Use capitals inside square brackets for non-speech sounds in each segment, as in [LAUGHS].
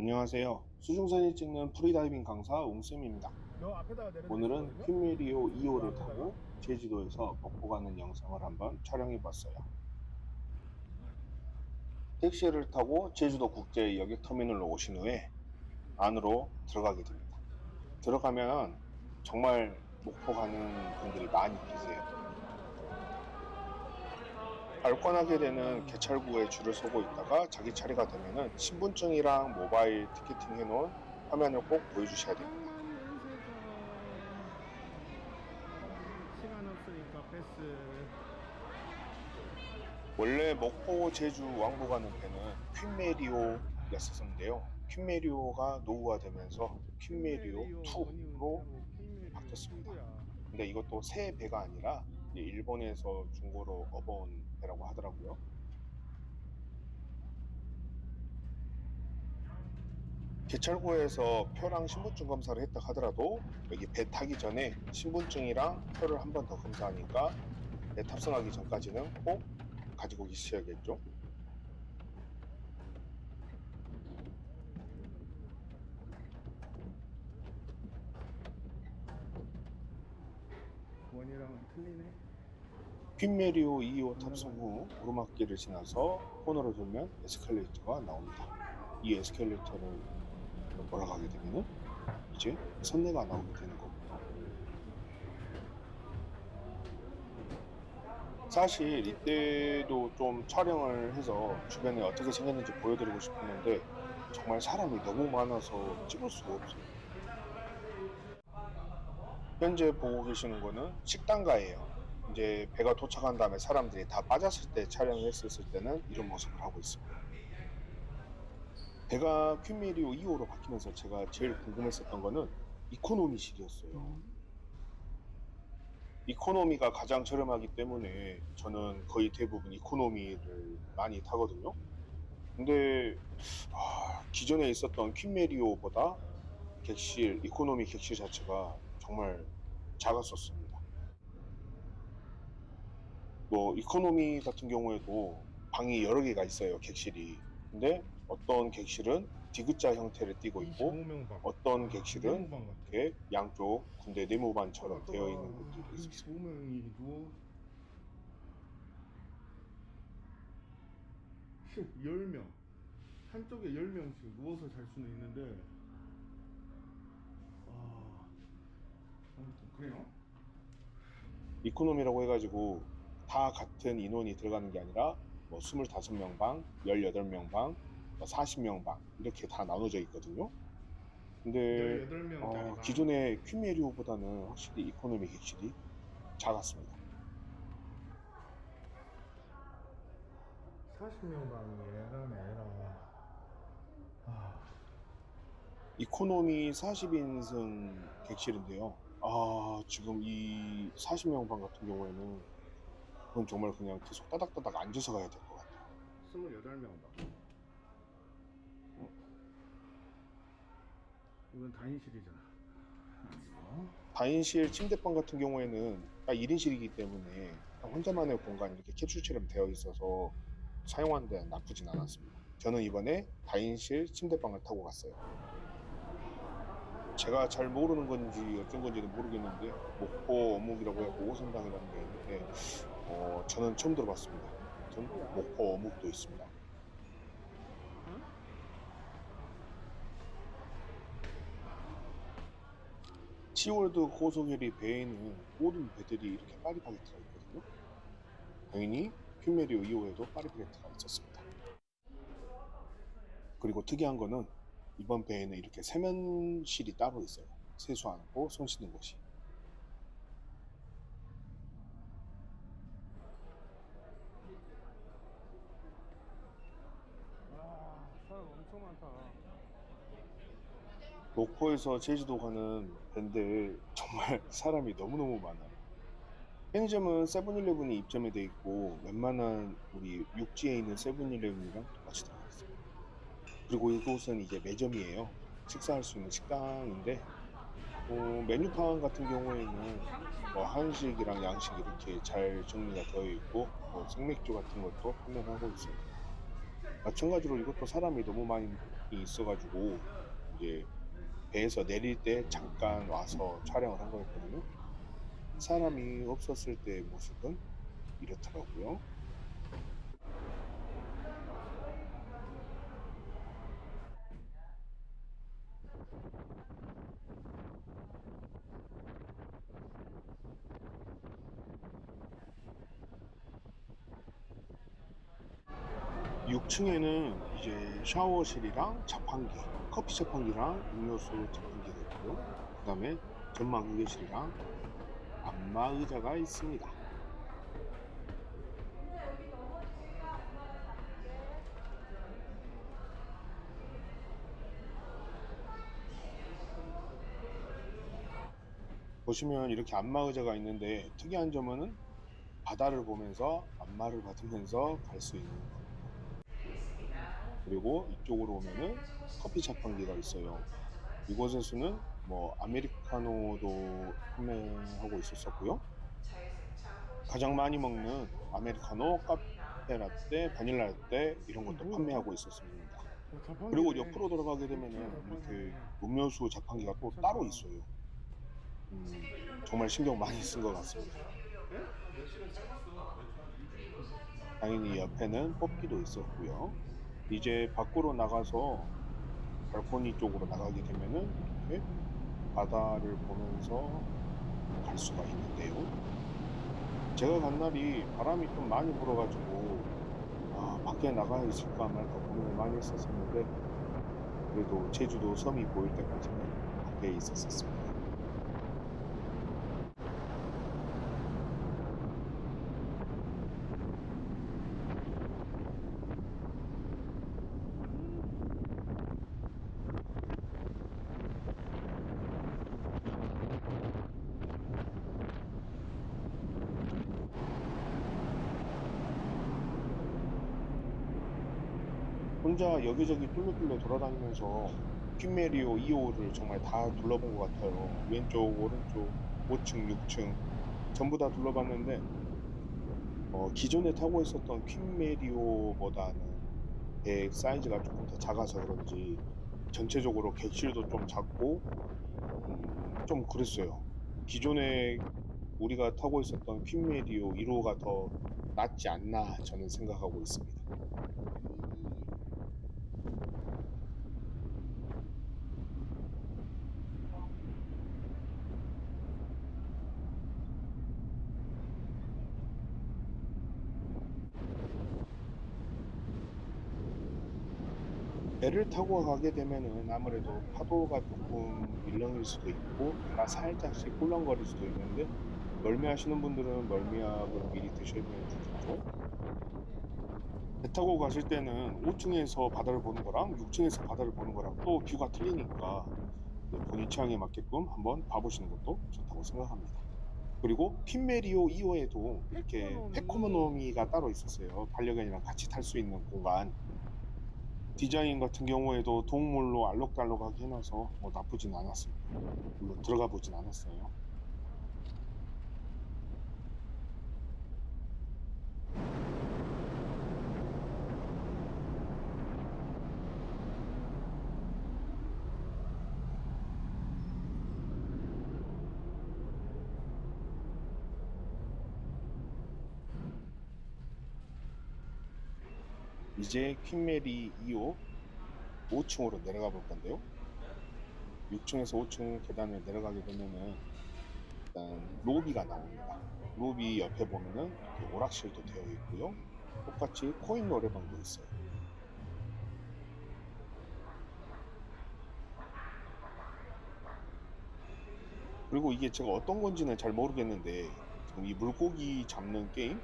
안녕하세요. 수중사진 찍는 프리다이빙 강사 웅쌤입니다. 오늘은 퀸메리오 2호를 타고 제주도에서 먹고 가는 영상을 한번 촬영해 봤어요. 택시를 타고 제주도 국제 여객 터미널로 오신 후에 안으로 들어가게 됩니다. 들어가면 정말 목포 가는 분들이 많이 계세요. 발권하게 되는 개찰구에 줄을 서고 있다가 자기 차례가 되면은 신분증이랑 모바일 티켓팅 해놓은 화면을 꼭 보여주셔야 됩니다. 시간 없으니까 패스. 원래 목포 제주 왕복 가는 배는 퀸메리오였었는데요. 퀸메리오가 노후화되면서 퀸메리오 2로 바뀌었습니다. 근데 이것도 새 배가 아니라 일본에서 중고로 업어온 배라고 하더라고요. 개찰구에서 표랑 신분증 검사를 했다 하더라도 여기 배 타기 전에 신분증이랑 표를 한 번 더 검사하니까 배 탑승하기 전까지는 꼭 가지고 있으셔야겠죠. 원이랑은 틀리네. 퀸메리오 2호 탑승 후 오르막길을 지나서 코너를 돌면 에스컬레이터가 나옵니다. 이 에스컬레이터를 올라가게 되면 이제 선내가 나오게 되는 거고요. 사실 이때도 좀 촬영을 해서 주변에 어떻게 생겼는지 보여드리고 싶었는데 정말 사람이 너무 많아서 찍을 수가 없어요. 현재 보고 계시는 거는 식당가예요. 이제 배가 도착한 다음에 사람들이 다 빠졌을 때 촬영했었을 때는 이런 모습을 하고 있습니다. 배가 퀸메리오 2호로 바뀌면서 제가 제일 궁금했었던 거는 이코노미실이었어요. 이코노미가 가장 저렴하기 때문에 저는 거의 대부분 이코노미를 많이 타거든요. 근데 아, 기존에 있었던 퀸메리오보다 객실, 이코노미 객실 자체가 정말 작았었습니다. 뭐 이코노미 같은 경우에도 방이 여러 개가 있어요 객실이 근데 어떤 객실은 디귿자 형태를 띠고 있고 25명방. 어떤 객실은 방 같아. 이렇게 양쪽 군대 네모반처럼 되어 있는 곳들이 있습니다 25명이 누워. 10명. 한쪽에 10명 씩 누워서 잘 수는 있는데. 아. 아무튼 그래요? 이코노미라고 해가지고 다 같은 인원이 들어가는 게 아니라 뭐 25명 방, 18명 방, 40명 방 이렇게 다 나눠져 있거든요 근데 18명 어, 기존의 퀸메리오보다는 확실히 이코노미 객실이 작았습니다. 40명 방이 애라네 애라. 아. 이코노미 40인승 객실인데요. 아, 지금 이 40명 방 같은 경우에는 그건 정말 그냥 계속 따닥따닥 앉아서 가야 될 것 같아요. 28명 방. 이건 다인실이잖아. 다인실 침대방 같은 경우에는 딱 1인실이기 때문에 딱 혼자만의 공간이 이렇게 캡슐처럼 되어 있어서 사용하는 데 나쁘진 않았습니다. 저는 이번에 다인실 침대방을 타고 갔어요. 제가 잘 모르는 건지 어쩐 건지는 모르겠는데 목포 어묵이라고 해서 오성당이라는 게 있는데 어, 저는 처음 들어봤습니다. 아무튼 목포 어묵도 있습니다. 시월드 고속해리 배에는 모든 배들이 이렇게 파리바게트가 있거든요. 당연히 퓨메리오 2호에도 파리바게트가 있었습니다. 그리고 특이한 거는 이번 배에는 이렇게 세면실이 따로 있어요. 세수하고 손 씻는 곳이. 와, 사람 엄청 많다. 목포에서 제주도 가는 배인데 정말 [LAUGHS] 사람이 너무너무 많아요. 편의점은 세븐일레븐이 입점이 돼 있고 웬만한 우리 육지에 있는 세븐일레븐이랑 똑같이 들어가 있어요. 그리고 이곳은 이제 매점이에요. 식사할 수 있는 식당인데 어, 메뉴판 같은 경우에는 뭐 한식이랑 양식 이렇게 잘 정리가 되어 있고 뭐 생맥주 같은 것도 판매를 하고 있어요. 마찬가지로 이것도 사람이 너무 많이 있어가지고 이제 배에서 내릴 때 잠깐 와서 촬영을 한 거였거든요. 사람이 없었을 때의 모습은 이렇더라고요. 육층에는 이제 샤워실이랑 자판기, 커피 자판기랑 음료수 자판기가 있고요. 그 다음에 전망 휴게실이랑 안마 의자가 있습니다. 보시면 이렇게 안마 의자가 있는데 특이한 점은 바다를 보면서 안마를 받으면서 갈 수 있는 것. 그리고 이쪽으로 오면은 커피 자판기가 있어요. 이곳에서는 뭐 아메리카노도 판매하고 있었었고요. 가장 많이 먹는 아메리카노, 카페 라떼, 바닐라 라떼 이런 것도 판매하고 있었습니다. 어. 그리고 옆으로 돌아가게 되면은 이렇게 음료수 자판기가 또 따로 있어요. 음, 정말 신경 많이 쓴 것 같습니다. 당연히 옆에는 뽑기도 있었고요. 이제 밖으로 나가서 발코니 쪽으로 나가게 되면은 이렇게 바다를 보면서 갈 수가 있는데요. 제가 간 날이 바람이 좀 많이 불어가지고 아, 밖에 나가 있을까 말까 고민을 많이 했었었는데 그래도 제주도 섬이 보일 때까지는 밖에 있었었습니다. 혼자 여기저기 뚫려뚫려 돌아다니면서 퀸메리오 2호를 정말 다 둘러본 것 같아요. 왼쪽, 오른쪽, 5층, 6층 전부 다 둘러봤는데 어, 기존에 타고 있었던 퀸메리오보다는 배 사이즈가 조금 더 작아서 그런지 전체적으로 객실도 좀 작고 음, 좀 그랬어요. 기존에 우리가 타고 있었던 퀸메리오 1호가 더 낫지 않나 저는 생각하고 있습니다. 배를 타고 가게 되면은 아무래도 파도가 조금 일렁일 수도 있고 배가 살짝씩 꿀렁거릴 수도 있는데 멀미하시는 분들은 멀미약을 미리 드시면 좋겠죠. 배 타고 가실 때는 5층에서 바다를 보는 거랑 6층에서 바다를 보는 거랑 또 뷰가 틀리니까 네, 본인 취향에 맞게끔 한번 봐보시는 것도 좋다고 생각합니다. 그리고 퀸메리오 2호에도 이렇게 페코노미. 페코노미가 따로 있었어요. 반려견이랑 같이 탈 수 있는 공간. 디자인 같은 경우에도 동물로 알록달록하게 해놔서 뭐 나쁘진 않았습니다. 물론 들어가 보진 않았어요. 이제 퀸메리 2호 5층으로 내려가 볼 건데요. 6층에서 5층 계단을 내려가게 되면은 일단 로비가 나옵니다. 로비 옆에 보면은 오락실도 되어 있고요. 똑같이 코인 노래방도 있어요. 그리고 이게 제가 어떤 건지는 잘 모르겠는데 지금 이 물고기 잡는 게임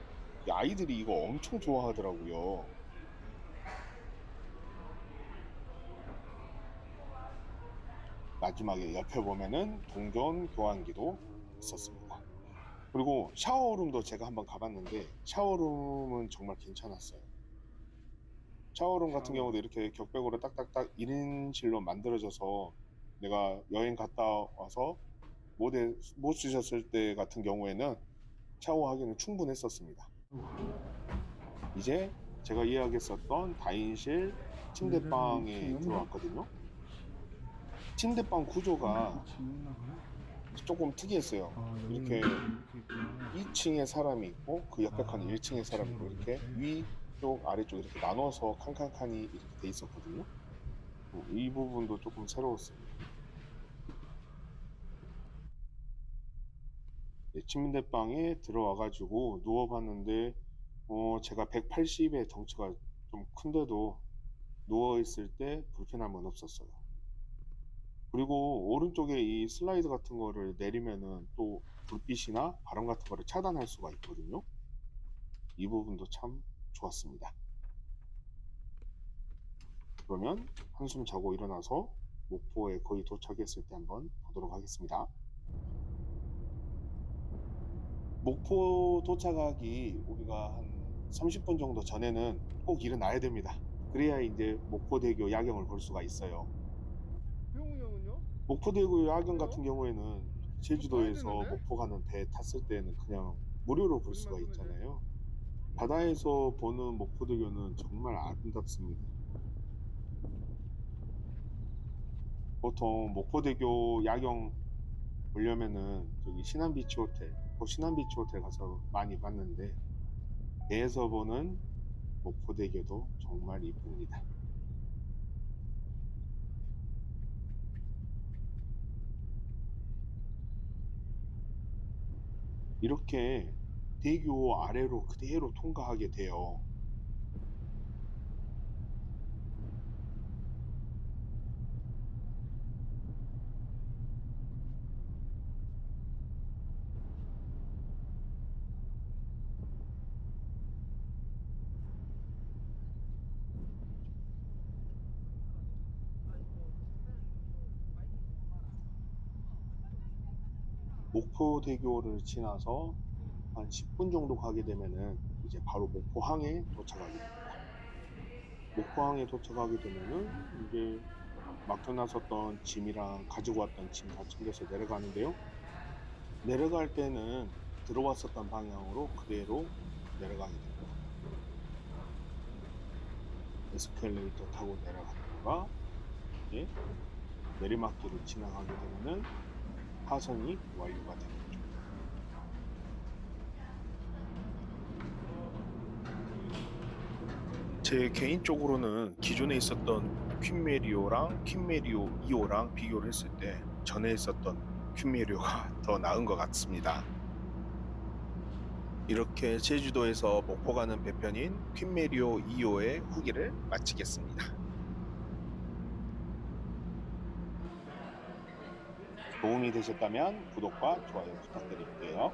이 아이들이 이거 엄청 좋아하더라고요. 마지막에 옆에 보면은 동전 교환기도 있었습니다. 그리고 샤워룸도 제가 한번 가봤는데 샤워룸은 정말 괜찮았어요. 샤워룸 같은 경우도 이렇게 격백으로 딱딱딱 1인실로 만들어져서 내가 여행 갔다 와서 못, 해- 못 쓰셨을 때 같은 경우에는 샤워하기는 충분했었습니다. 이제 제가 예약했었던 다인실 침대방에 음, 들어왔거든요. 침대방 구조가 나가네? 조금 특이했어요. 아, 이렇게 이렇게 있구나. 2층에 사람이 있고 그 옆에 아, 칸에 1층에 사람이 있고 이렇게 위쪽 아래쪽 이렇게 나눠서 칸칸칸이 이렇게 돼 있었거든요. 어, 이 부분도 조금 새로웠어요. 네, 침대방에 들어와가지고 누워봤는데 어, 제가 180의 덩치가 좀 큰데도 누워있을 때 불편함은 없었어요. 그리고 오른쪽에 이 슬라이드 같은 거를 내리면은 또 불빛이나 바람 같은 거를 차단할 수가 있거든요. 이 부분도 참 좋았습니다. 그러면 한숨 자고 일어나서 목포에 거의 도착했을 때 한번 보도록 하겠습니다. 목포 도착하기 우리가 한 30분 정도 전에는 꼭 일어나야 됩니다. 그래야 이제 목포대교 야경을 볼 수가 있어요. 형은요? 목포대교 야경 같은 경우에는 제주도에서? 목포 가는 배 탔을 때는 그냥 무료로 볼 수가 있잖아요. 바다에서 보는 목포대교는 정말 아름답습니다. 보통 목포대교 야경 보려면은 저기 신안비치 호텔, 그 신안비치 호텔 가서 많이 봤는데 배에서 보는 목포대교도 정말 이쁩니다. 이렇게 대교 아래로 그대로 통과하게 돼요. 목포대교를 지나서 한 10분 정도 가게 되면은 이제 바로 목포항에 도착하게 됩니다. 목포항에 도착하게 되면은 이제 맡겨놨었던 짐이랑 가지고 왔던 짐 다 챙겨서 내려가는데요. 내려갈 때는 들어왔었던 방향으로 그대로 내려가게 됩니다. 에스컬레이터 타고 내려갔다가 이제 내리막길을 지나가게 되면은 하선이 완료가 거죠. 제 개인적으로는 기존에 있었던 퀸메리오랑 퀸메리오 2호랑 비교를 했을 때 전에 있었던 퀸메리오가 [LAUGHS] 더 나은 것 같습니다. 이렇게 제주도에서 목포 가는 배편인 퀸메리오 2호의 후기를 마치겠습니다. 도움이 되셨다면 구독과 좋아요 부탁드릴게요.